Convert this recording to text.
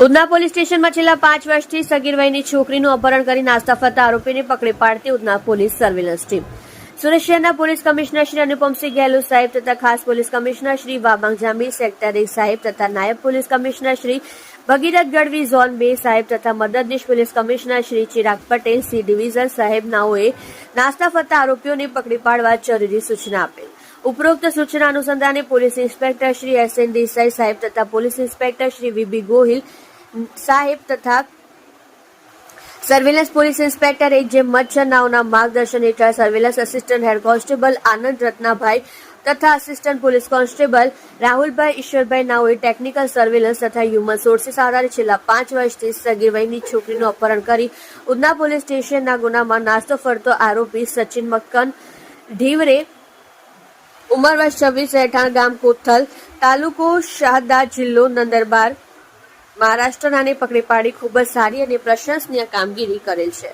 Udhna police સ્ટેશનમાં છેલ્લા પાંચ વર્ષથી સગીર વયની છોકરીનું અપહરણ કરી નાસ્તા ફરતા આરોપીને પકડી પાડતી Udhna police surveillance team. Surat શહેરના પોલીસ કમિશનર શ્રી અનુપમસિંહ ગેહલોત સાહેબ તથા ખાસ પોલીસ કમિશનર શ્રી વાબાંગ જામી સેક્ટર સાહેબ તથા નાયબ police commissioner Shri Bhagirath Gadhvi, zone બે સાહેબ તથા મદદનીશ police commissioner Shri Chirag Patel, C division સાહેબ નાસ્તા ફરતા આરોપીઓને પકડી પાડવા જરૂરી સૂચના આપેલ ઉપરોક્ત સૂચના અનુસંધાને police inspector Shri S N Desai સાહેબ તથા police inspector Shri VB Gohil સાહેબ તથા સર્વેલન્સ પોલીસ ઇન્સ્પેક્ટર એક જે મચ્છર નાઓના માર્ગદર્શન હેઠળ surveillance assistant head constable Anand Ratnabhai તથા assistant police constable Rahulbhai Ishwarbhai નાઓએ technical surveillance તથા હ્યુમન સોર્સિસ આધારે છેલ્લા પાંચ વર્ષથી સગીર વયની છોકરીનું અપહરણ કરી ઉધના પોલીસ સ્ટેશનના ગુનામાં નાસ્તો ફરતો આરોપી સચિન મક્કન ઢીવરે ઉંમર વર્ષ છવ્વીસ રહેઠાણ ગામ કોથલ તાલુકો શાહદા જિલ્લો નંદરબાર મહારાષ્ટ્રનાને પકડી પાડી ખૂબ જ સારી અને પ્રશંસનીય કામગીરી કરેલ છે.